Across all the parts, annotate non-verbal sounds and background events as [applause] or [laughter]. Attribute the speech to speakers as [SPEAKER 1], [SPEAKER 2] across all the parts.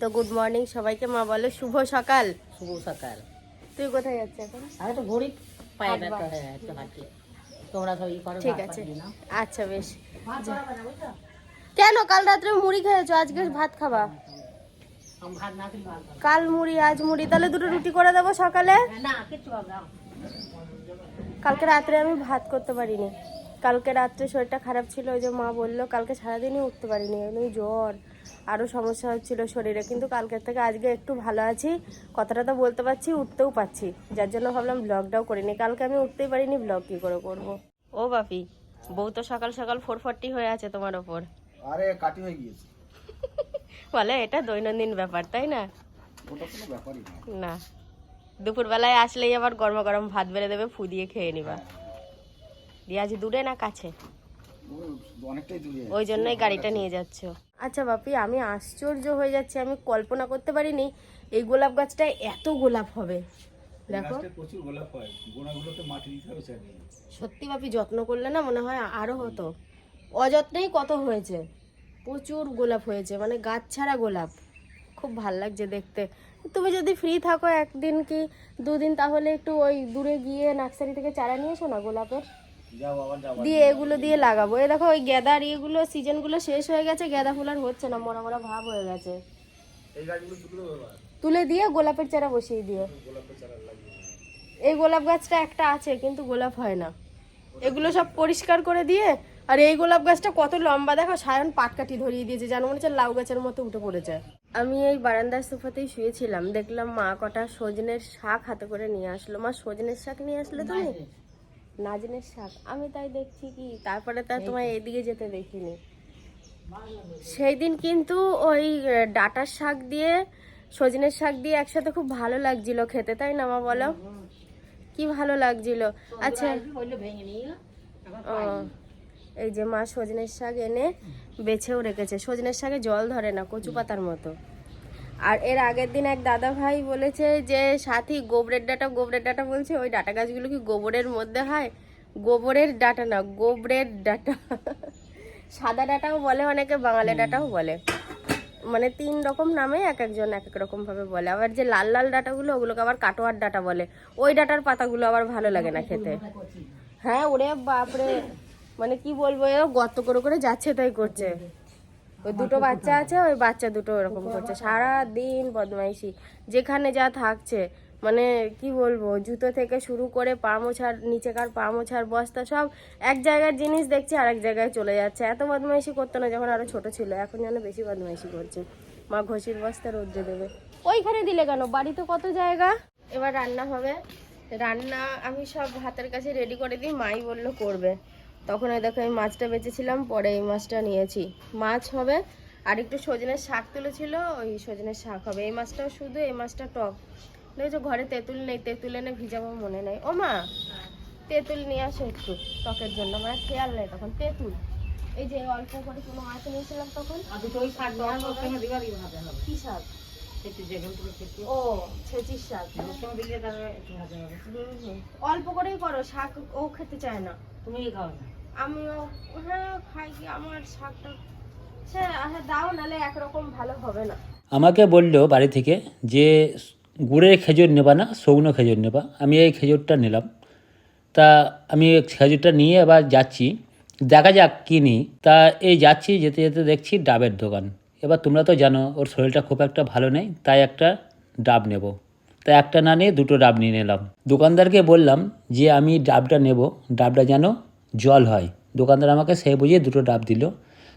[SPEAKER 1] তো good morning সবাইকে। মা বলে শুভ সকাল।
[SPEAKER 2] শুভ সকাল।
[SPEAKER 1] তুই কোথায় যাচ্ছিস এখন?
[SPEAKER 2] আমি তো ঘড়ি না তো হ্যাঁ একটু হাঁটি তোমরা সব ই করো
[SPEAKER 1] ঠিক আছে। আচ্ছা বেশ। কেন কাল রাত্রে মুড়ি খেয়েছো? আজকে ভাত খাবা? কাল মুড়ি আজ মুড়ি। তাহলে দুটো রুটি করে দেবো সকালে?
[SPEAKER 2] না। না কিচ্ছু না
[SPEAKER 1] কালকে রাত্রে আমি ভাত করতে পারিনি। কালকে রাত্রে শরীরটা খারাপ ছিল ওই যে মা বলল কালকে সারাদিনই উঠতে পারিনি। এমনি জ্বর। আরও সমস্যা হচ্ছিল শরীরে। কিন্তু কালকের থেকে আজকে একটু ভালো আছি। কথাটা তো বলতে পারছি উঠতেও পাচ্ছি যার জন্য ভাবলাম ব্লগটাও করিনি। কালকে আমি উঠতেই পারিনি ব্লগ কী করে করব? ও বাপি বউ তো সকাল সকাল ফোর ফর্টি হয়ে আছে তোমার ওপর।
[SPEAKER 3] আরে কাটি হয়ে গিয়েছে। [laughs]
[SPEAKER 1] বলে এটা দৈনন্দিন ব্যাপার তাই না?
[SPEAKER 3] ওটা কোনো ব্যাপারই না।
[SPEAKER 1] না। দুপুরবেলায় আসলেই আবার গরম গরম ভাত বেড়ে দেবে ফু দিয়ে খেয়ে নিবা। দিয়ে আজ দূরে না কাছে?
[SPEAKER 3] ও অনেকটাই দূরে।
[SPEAKER 1] ওই জন্যই গাড়িটা নিয়ে যাচ্ছ। আচ্ছা বাপি আমি আশ্চর্য হয়ে যাচ্ছি আমি কল্পনা করতে পারিনি এই গোলাপ গাছটায় এত গোলাপ হবে। দেখো।
[SPEAKER 3] প্রচুর গোলাপ হয় গোড়াগুলোতে মাটি দিতে হবে
[SPEAKER 1] সত্যি বাপি যত্ন করলে না মনে হয় আরও হতো। অযত্নেই কত হয়েছে প্রচুর গোলাপ হয়েছে মানে গাছ ছাড়া গোলাপ। খুব ভালো লাগছে দেখতে। তুমি যদি ফ্রি থাকো একদিন কি দুদিন তাহলে একটু ওই দূরে গিয়ে নার্সারি থেকে চারা নিয়ে এসো না গোলাপের? দিয়ে এগুলো দিয়ে লাগাবো। এই দেখো ওই গেঁদার ইয়েগুলো সিজনগুলো শেষ হয়ে গেছে গেঁদা ফুল আর হচ্ছে না মরা মরা ভাব হয়ে গেছে।
[SPEAKER 3] এই গাছগুলো দুটো
[SPEAKER 1] তুলে দিয়ে গোলাপের চারা বসিয়ে দিও। এই গোলাপ গাছটা একটা আছে কিন্তু গোলাপ হয় না। এগুলো সব পরিষ্কার করে দিয়ে আর এই গোলাপ গাছটা কত লম্বা দেখো সায়ন পাটকাঠি ধরিয়ে দিয়েছে যেন মনে হচ্ছে লাউ গাছের মতো উঠে পড়েছে। আমি এই বারান্দার সোফাতেই শুয়েছিলাম দেখলাম মা কটা সজনের শাক হাতে করে নিয়ে আসলো। মা সজনের শাক নিয়ে আসলে তুমি? নাজনের শাক। আমি তাই দেখছি কি তারপরে তার তোমায় এদিকে যেতে দেখিনি। সেই দিন কিন্তু ওই ডাঁটার শাক দিয়ে সজনের শাক দিয়ে একসাথে খুব ভালো লাগছিল খেতে তাই না মা বলো? কি ভালো লাগছিল। আচ্ছা। ও এই যে মা সজনের শাক এনে বেছেও রেখেছে। সজনের শাকে জল ধরে না কচু পাতার মতো। আর এর আগের দিন এক দাদা ভাই বলেছে যে সাথী গোবরের ডাটা গোবরের ডাটা বলছে ওই ডাটা গাছগুলো কি গোবরের মধ্যে হয়? গোবরের ডাটা না গোবরের ডাটা। [laughs] সাদা ডাটাও বলে অনেকে বাঙালি ডাটাও বলে। মানে তিন রকম নামে এক একজন এক এক রকম ভাবে বলে। আবার যে লাল লাল ডাটাগুলো ওগুলোকে আবার কাটোয়ার ডাটা বলে। ওই ডাটার পাতাগুলো আবার ভালো লাগে না খেতে। হ্যাঁ ওরে বাপরে! মানে কি বলব এ গর্ত করে করে যাচ্ছে তাই করছে। ওই দুটো বাচ্চা আছে ওই বাচ্চা দুটো এরকম করছে। সারা দিন বদমাইশি। যেখানে যা থাকছে মানে কি বলব জুতো থেকে শুরু করে পা মোছার নিচেকার পা মোছার বস্তা সব এক জায়গার জিনিস দেখছি এক জায়গায় চলে যাচ্ছে। এত বদমাইশি করতো না যখন আরও ছোট ছিল। এখন যেন বেশি বদমাইশি করছে। মা ঘষির বস্তা রোদ্রে দেবে। ওইখানে দিলে কেন? বাড়িতে কত জায়গা? এবার রান্না হবে। রান্না আমি সব হাতের কাছে রেডি করে দিই। মাই বলল করবে। তখন ওই দেখো এই মাছটা বেঁচেছিলাম পরে এই মাছটা নিয়েছি। মাছ হবে আর একটু সজনের শাক তুলেছিল ওই সজনের শাক হবে। এই মাছটাও শুধু এই মাছটা টক। দেখছ ঘরে তেঁতুল নেই তেঁতুল এনে ভিজাবো মনে নেই। ও মা তেঁতুল নিয়ে আসো একটু টকের জন্য আমার খেয়াল নেই তখন তেঁতুল। এই যে অল্প করে কোনো মাছ নিয়েছিলাম তখন কি শাক? ও ছেচির শাক। অল্প করেই করো শাক ও খেতে চায় না।
[SPEAKER 2] তুমি খাও না।
[SPEAKER 1] আমিও হ্যাঁ খাই কি আমার শাকটা। আচ্ছা দাও নালে একরকম ভালো হবে না।
[SPEAKER 4] আমাকে বলল বাড়ি থেকে যে গুড়ের খেজুর নেবা না শুকনো খেজুর নেবা। আমি এই খেজুরটা নিলাম। তা আমি খেজুরটা নিয়ে এবার যাচ্ছি। দেখা যাক কিনি তা এই যাচ্ছি যেতে যেতে দেখছি ডাবের দোকান। এবার তোমরা তো জানো, ওর শরীরটা খুব একটা ভালো নেই, তাই একটা ডাব নেব। তাই একটা না নিয়ে দুটো ডাব নিয়ে নিলাম। দোকানদারকে বললাম যে, আমি ডাবটা নেব, ডাবটা যেন জল হয়। দোকানদার আমাকে সে বুঝিয়ে দুটো ডাব দিল।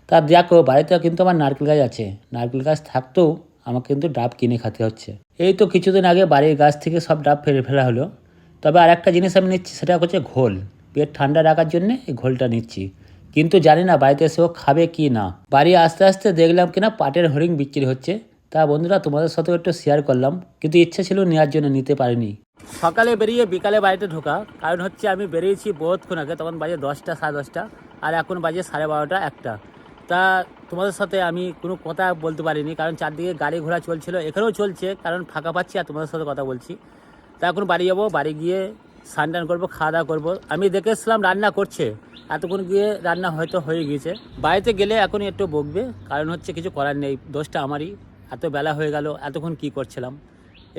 [SPEAKER 4] তা দেখো বাড়িতে কিন্তু আমার নারকেল গাছ আছে। নারকেল গাছ থাকতেও আমাকে কিন্তু ডাব কিনে খেতে হচ্ছে। এই তো কিছুদিন আগে বাড়ির গাছ থেকে সব ডাব ফেলে ফেলা হলো। তবে আর একটা জিনিস আমি নিচ্ছি, সেটা হচ্ছে ঘোল। পেট ঠান্ডা রাখার জন্যে এই ঘোলটা নিচ্ছি। কিন্তু জানি না বাড়িতে এসে ও খাবে কি না। বাড়ি আস্তে আস্তে দেখলাম কিনা পাটের হরিং বিক্রি হচ্ছে। তা বন্ধুরা, তোমাদের সাথেও একটু শেয়ার করলাম, কিন্তু ইচ্ছে ছিল নেওয়ার জন্য নিতে পারিনি। সকালে বেরিয়ে বিকালে বাড়িতে ঢোকা, কারণ হচ্ছে আমি বেরিয়েছি বহুতক্ষণ আগে, তখন বাজে দশটা, সাড়ে দশটা, আর এখন বাজে সাড়ে বারোটা, একটা। তা তোমাদের সাথে আমি কোনো কথা বলতে পারিনি, কারণ চারদিকে গাড়ি ঘোড়া চলছিল, এখানেও চলছে, কারণ ফাঁকা পাচ্ছি, আর তোমাদের সাথে কথা বলছি। তা এখন বাড়ি যাব, বাড়ি গিয়ে স্নান টান করব, খাওয়া দাওয়া করব। আমি দেখে এসলাম রান্না করছে। এতক্ষণ গিয়ে রান্না হয়তো হয়ে গিয়েছে। বাড়িতে গেলে এখনই একটু বকবে কারণ হচ্ছে কিছু করার নেই দোষটা আমারই। এত বেলা হয়ে গেল এতক্ষণ কি করছিলাম?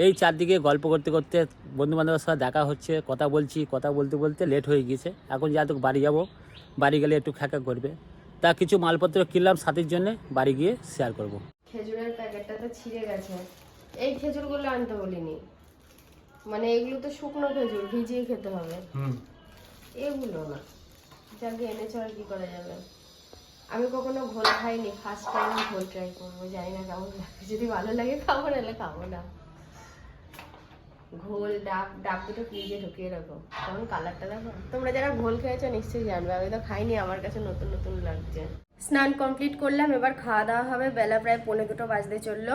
[SPEAKER 4] এই চারদিকে গল্প করতে করতে বন্ধু বান্ধবের সাথে দেখা হচ্ছে কথা বলছি কথা বলতে বলতে লেট হয়ে গিয়েছে। এখন যে এত বাড়ি যাব বাড়ি গেলে একটু খ্যাকা করবে। তা কিছু মালপত্র কিনলাম সাথীর জন্য বাড়ি গিয়ে শেয়ার করব।
[SPEAKER 1] খেজুরের প্যাকেটটা তো ছিঁড়ে গেছে। এই খেজুরগুলো আনতে বলিনি। মানে এগুলো তো শুকনো খেজুর ভিজিয়ে খেতে হবে। এগুলো না। যাকে এনেছো আর কি করা যাবে? আমি কখনো ঘোল খাইনি ফার্স্ট টাইম ঘোল ট্রাই করব, জানি না কেমন লাগে। যদি ভালো লাগে খাব, নাহলে খাব না। ঘোল, ডাব ডাব দুটো ফ্রিজে ঢুকিয়ে রাখো। কেমন কালারটা দেখো? তোমরা যারা ঘোল খেয়েছো, নিশ্চয়ই জানবে। আমি তো খাইনি, আমার কাছে নতুন নতুন লাগছে। স্নান কমপ্লিট করলাম, এবার খাওয়া দাওয়া হবে। বেলা প্রায় পৌনে দুটো বাজতে চলল।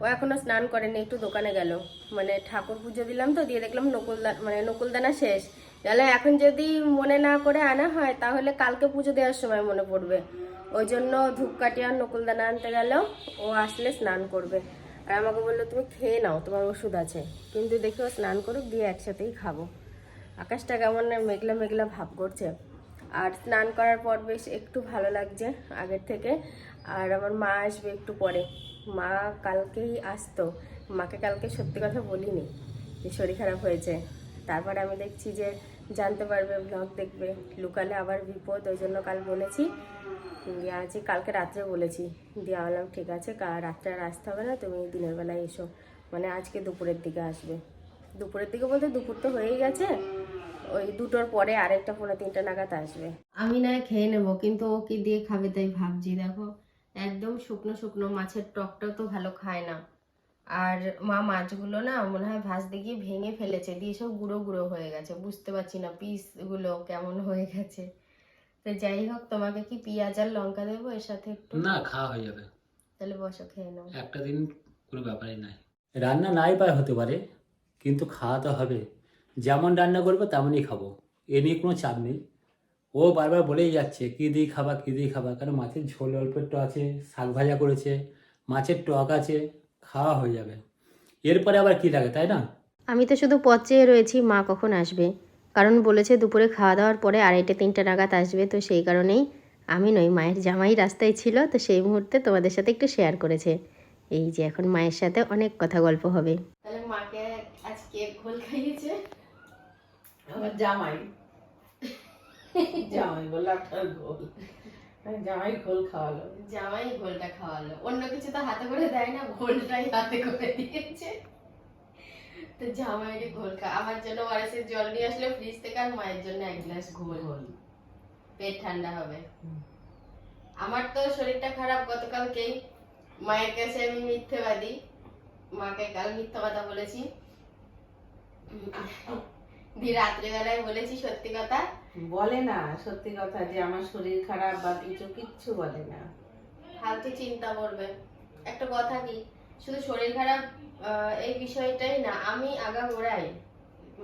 [SPEAKER 1] ও এখনও স্নান করেনি, একটু দোকানে গেল। মানে ঠাকুর পুজো দিলাম তো, দিয়ে দেখলাম নকুলদানা মানে নকুলদানা শেষ। তাহলে এখন যদি মনে না করে আনা হয়, তাহলে কালকে পুজো দেওয়ার সময় মনে পড়বে। ওই জন্য ধূপকাঠি আর নকুলদানা আনতে গেল ও আসলে স্নান করবে। আর আমাকে বলল, তুমি খেয়ে নাও, তোমার ওষুধ আছে। কিন্তু দেখি ও স্নান করুক, দিয়ে একসাথেই খাব। আকাশটা কেমন মেঘলা মেঘলা ভাব করছে। আর স্নান করার পর বেশ একটু ভালো লাগছে আগের থেকে। আর আমার মা আসবে একটু পরে। মা কালকেই আসতো। মাকে কালকে সত্যি কথা বলিনি যে শরীর খারাপ হয়েছে। তারপর আমি দেখছি যে জানতে পারবে ব্লগ দেখবে। লুকালে আবার বিপদ, ওই জন্য কাল বলেছি। দিয়ে কালকে রাত্রে বলেছি। দিয়ে বললাম, ঠিক আছে রাত্রে আসতে হবে না, তুমি দিনের বেলায় এসো। মানে আজকে দুপুরের দিকে আসবে। দুপুরের দিকে বলতে দুপুর তো হয়েই গেছে। ওই দুটোর পরে আরেকটা পনেরো তিনটা নাগাদ আসবে। আমি না খেয়ে নেব, কিন্তু ও কি দিয়ে খাবে তাই ভাবছি, দেখো। একদম শুকনো শুকনো মাছের টকটাও তো ভালো খায় না। আর মা মাছগুলো না মনে হয় ভাজতে গিয়ে ভেঙে ফেলেছে দিয়ে সব গুঁড়ো গুঁড়ো হয়ে গেছে। বুঝতে পারছি না পিসগুলো কেমন হয়ে গেছে। তো যাই হোক তোমাকে কি পেঁয়াজ আর লঙ্কা দেবো এর সাথে একটু?
[SPEAKER 4] না খাওয়া হয়ে যাবে।
[SPEAKER 1] তাহলে বসো খেয়ে নাও।
[SPEAKER 4] একটা দিন কোনো ব্যাপারই নাই। রান্না নাই পায় হতে পারে কিন্তু খাওয়া তো হবে। যেমন রান্না করব তেমনই খাব। এ নিয়ে কোনো চাপ নেই। ও বারবার বলেই যাচ্ছে কী দিয়ে খাবা কী দিয়ে খাবা? কারণ মাছের ঝোল অল্প একটু আছে শাক ভাজা করেছে মাছের টক আছে খাওয়া হয়ে যাবে। এরপরে আবার কী লাগে তাই না?
[SPEAKER 1] আমি তো শুধু পথ চেয়ে রয়েছি মা কখন আসবে? কারণ বলেছে দুপুরে খাওয়া দাওয়ার পরে আড়াইটে তিনটে নাগাদ আসবে তো সেই কারণেই আমি নই মায়ের জামাই রাস্তায় ছিল তো সেই মুহূর্তে তোমাদের সাথে একটু শেয়ার করেছে। এই যে এখন মায়ের সাথে অনেক কথা গল্প হবে। তাহলে মাকে আজকে ঘোল খাইয়েছে?
[SPEAKER 2] আমার জামাই। জামাই বলল আপনার গোল জামাই গোল খাওয়ালো।
[SPEAKER 1] জামাই ঘোলটা খাওয়ালো। অন্য কিছু তো হাতে করে দেয় না ঘোলটাই হাতে করে দিয়েছে। তো জামাইয়ের ঘোল খা আমার জন্য ওয়ারেসের জল নিয়ে আসলে ফ্রিজ থেকে আর মায়ের জন্য এক গ্লাস ঘোল
[SPEAKER 2] গোল
[SPEAKER 1] পেট ঠান্ডা হবে। আমার তো শরীরটা খারাপ গতকালকেই। মায়ের কাছে আমি মিথ্যেবাদী। মাকে কাল মিথ্যা কথা বলেছি। দিয়ে রাত্রেবেলায় বলেছি সত্যি কথা।
[SPEAKER 2] বলে না সত্যি কথা যে আমার শরীর খারাপ বা কিছু কিচ্ছু বলে না।
[SPEAKER 1] ফালতু চিন্তা করবে। একটা কথা কি শুধু শরীর খারাপ এই বিষয়টাই না আমি আগাগোড়াই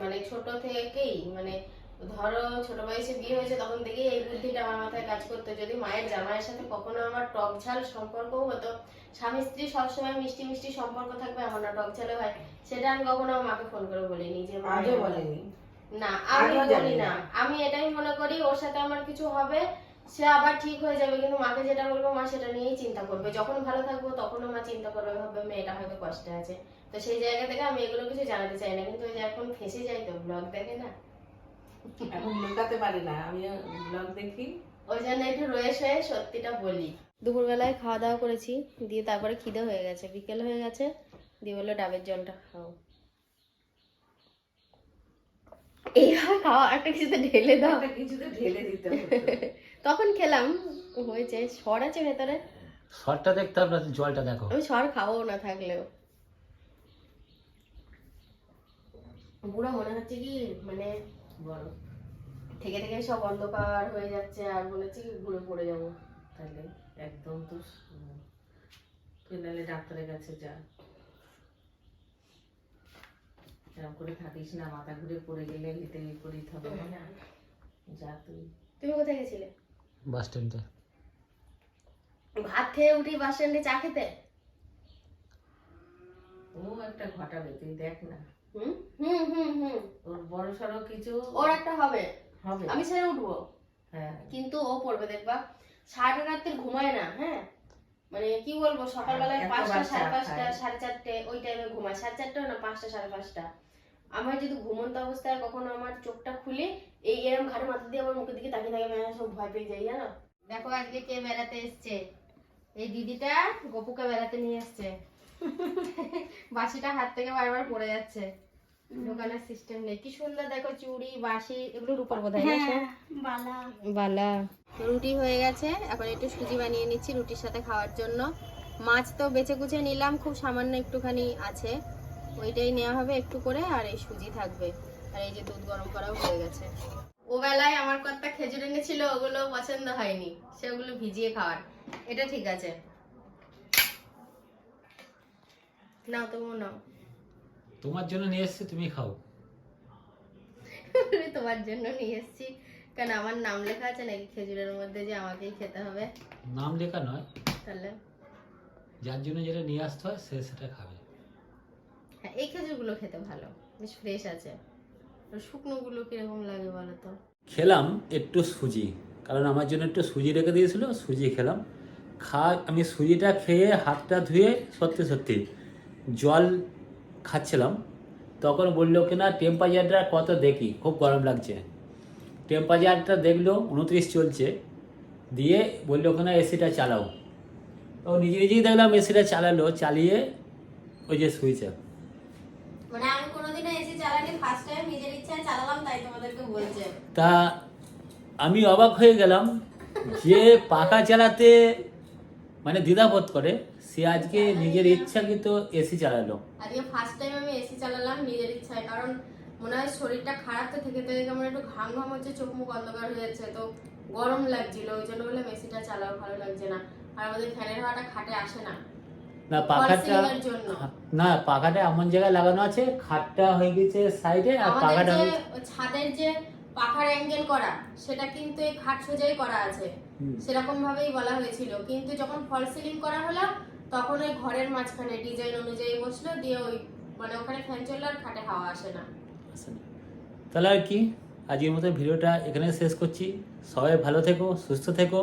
[SPEAKER 1] মানে ছোট থেকেই মানে ধরো ছোট বয়সে বিয়ে হয়েছে তখন থেকেই এই বুদ্ধিটা আমার মাথায় কাজ করতো। যদি মায়ের জামাইয়ের সাথে কখনো আমার টক ঝাল সম্পর্কও হতো স্বামী স্ত্রী সবসময় মিষ্টি মিষ্টি সম্পর্ক থাকবে এমন না টক ঝালে হয়। সেটা আমি কখনো আমার মাকে ফোন করে বলিনি যে মা
[SPEAKER 2] আজও বলেনি।
[SPEAKER 1] না আমি বলি না। আমি এটাই মনে করি ওর সাথে আমার কিছু হবে সে আবার ঠিক হয়ে যাবে কিন্তু মাকে যেটা বলব মা সেটা নিয়েই চিন্তা করবে। যখন ভালো থাকব তখনও মা চিন্তা করবে ভাববে মেয়েটা হয়তো কষ্টে আছে। তো সেই জায়গা থেকে আমি এগুলো কিছু জানাতে চাই না কিন্তু ওই যে এখন ফেসে যাই তো ব্লগ দেখে না?
[SPEAKER 2] এখন লুকাতে পারি না আমিও ব্লগ দেখি।
[SPEAKER 1] ওই জন্য একটু রয়ে শয়ে সত্যিটা বলি। দুপুরবেলায় খাওয়া দাওয়া করেছি দিয়ে তারপরে খিদে হয়ে গেছে বিকেল হয়ে গেছে দিয়ে বলল ডাবের জলটা খাও। এইভাবে খাওয়া একটা কিছুতে ঢেলে দাও।
[SPEAKER 2] একটা কিছুতে ঢেলে দিতে [laughs]
[SPEAKER 1] তখন খেলাম হয়েছে সর আছে ভেতরে।
[SPEAKER 4] শর্টটা দেখতে হবে না, জলটা দেখো।
[SPEAKER 1] আমি সর খাব না থাকলেও। পুরো মনে হচ্ছে কি মানে
[SPEAKER 2] বড়।
[SPEAKER 1] থেকে থেকে সব অন্ধকার হয়ে যাচ্ছে আর মনে হচ্ছে কি ঘুরে পড়ে যাব।
[SPEAKER 2] তাহলে একদম তো তুই নাহলে ডাক্তারের কাছে যা। এরকম করে থাকিস না মাথা ঘুরে পড়ে গেলে হেঁটে বিপরীত হবে না? যা তুই।
[SPEAKER 1] তুমি কোথায় গেছিলে?
[SPEAKER 4] বাস স্ট্যান্ডে।
[SPEAKER 1] ভাত খেয়ে উঠি বাস স্ট্যান্ডে চা খেতে?
[SPEAKER 2] ও একটা ঘটাবে তুই দেখ না।
[SPEAKER 1] হুম? হুম হুম হুম।
[SPEAKER 2] ওর বড় সড়ো কিছু
[SPEAKER 1] ওর একটা হবে।
[SPEAKER 2] হবে।
[SPEAKER 1] আমি ছেড়ে উঠবো।
[SPEAKER 2] হ্যাঁ।
[SPEAKER 1] কিন্তু ও পড়বে দেখবা। সারাটা রাত্রে ঘুমায় না হ্যাঁ? মানে কি বলব সকালবেলায় পাঁচটা সাড়ে পাঁচটা সাড়ে চারটে ওই টাইমে ঘুমায়। সাড়ে চারটেও না পাঁচটা সাড়ে পাঁচটা। আমার যদি ঘুমন্ত অবস্থায় কখনো আমার চোখটা খুলে এই এরম ঘাড়ে মাথা দিয়ে আমার মুখের দিকে তাকিয়ে থাকে আমি সব ভয় পেয়ে যাই জানো? দেখো আজকে কে বেড়াতে এসছে? এই দিদিটা গপুকে বেড়াতে নিয়ে এসছে। [laughs] বাসিটা হাত থেকে বারবার পড়ে যাচ্ছে। দোকানের সিস্টেম নেই। কি সুন্দর দেখো চুড়ি বাসি এগুলো রূপার বোধ বালা। বালা। রুটি হয়ে গেছে। এখন একটু সুজি বানিয়ে নিচ্ছি রুটির সাথে খাওয়ার জন্য। মাছ তো বেছে কুচে নিলাম খুব সামান্য একটুখানি আছে। ওইটাই নেওয়া হবে একটু করে আর এই সুজি থাকবে। আর এই যে দুধ গরম করাও হয়ে গেছে। ও বেলায় আমার কর্তা খেজুর এনেছিল ওগুলো পছন্দ হয়নি। সেগুলো ভিজিয়ে খাওয়ার। এটা ঠিক আছে। নাও তবু নাও।
[SPEAKER 4] তোমার জন্য নিয়ে এসছি তুমি খাও।
[SPEAKER 1] আমি [laughs] তোমার জন্য নিয়ে এসেছি। কারণ আমার নাম লেখা আছে নাকি খেজুরের মধ্যে যে আমাকেই খেতে হবে?
[SPEAKER 4] নাম লেখা নয়।
[SPEAKER 1] তাহলে?
[SPEAKER 4] যার জন্য যেটা নিয়ে আসতে হয় সে সেটা খাবে।
[SPEAKER 1] হ্যাঁ এই খেজুরগুলো খেতে ভালো। বেশ ফ্রেশ আছে। শুকনোগুলো কীরকম লাগে বলো তো
[SPEAKER 4] খেলাম একটু সুজি, কারণ আমার জন্য একটু সুজি রেখে দিয়েছিল, সুজি খেলাম। খা আমি সুজিটা খেয়ে হাতটা ধুয়ে সত্যি সত্যি জল খাচ্ছিলাম। তখন বলল কি না টেম্পারেচারটা কত দেখি? খুব গরম লাগছে। টেম্পারেচারটা দেখল, উনত্রিশ চলছে। দিয়ে বলল কিনা এসিটা চালাও। তো নিজে নিজেই দেখলাম এসিটা চালালো, চালিয়ে ওই যে সুইচ
[SPEAKER 1] মানে আমি কোনোদিনও এসি চালানি ফার্স্ট টাইম নিজের ইচ্ছায় চালালাম তাই তোমাদেরকে বলছে
[SPEAKER 4] তা আমি অবাক হয়ে গেলাম যে পাখা চালাতে মানে দ্বিধাবোধ করে সে আজকে নিজের ইচ্ছাকৃত এসি চালালো।
[SPEAKER 1] আজকে ফার্স্ট টাইম আমি এসি চালালাম নিজের ইচ্ছায় কারণ মনে হয় শরীরটা খারাপ তো থেকে থেকে কেমন একটু ঘাম ঘাম হচ্ছে চোখ মুখ অন্ধকার হয়ে যাচ্ছে তো গরম লাগছিল ওই জন্য বললাম এসিটা চালাও ভালো লাগছে না। আর আমাদের ফ্যানের হাওয়াটা খাটে আসে না।
[SPEAKER 4] না পাখাটা। না পাখাটা এমন জায়গায় লাগানো আছে খাটটা হয়ে গেছে সাইডে আর পাখাটা
[SPEAKER 1] ছাদের যে পাখার অ্যাঙ্গেল করা সেটা কিন্তু এই খাট সোজাই করা আছে। সেরকম ভাবেই বলা হয়েছিল। কিন্তু যখন ফল সিলিং করা হলো তখন ওই ঘরের মাঝখানে ডিজাইন অনুযায়ী বসল দিয়ে ওই মানে ওখানে ফ্যান চলল আর খাটে হাওয়া আসে না।
[SPEAKER 4] আসে না। তাহলে আর কি? আজকের মতো ভিডিওটা এখানে শেষ করছি। সবাই ভালো থেকো সুস্থ থেকো।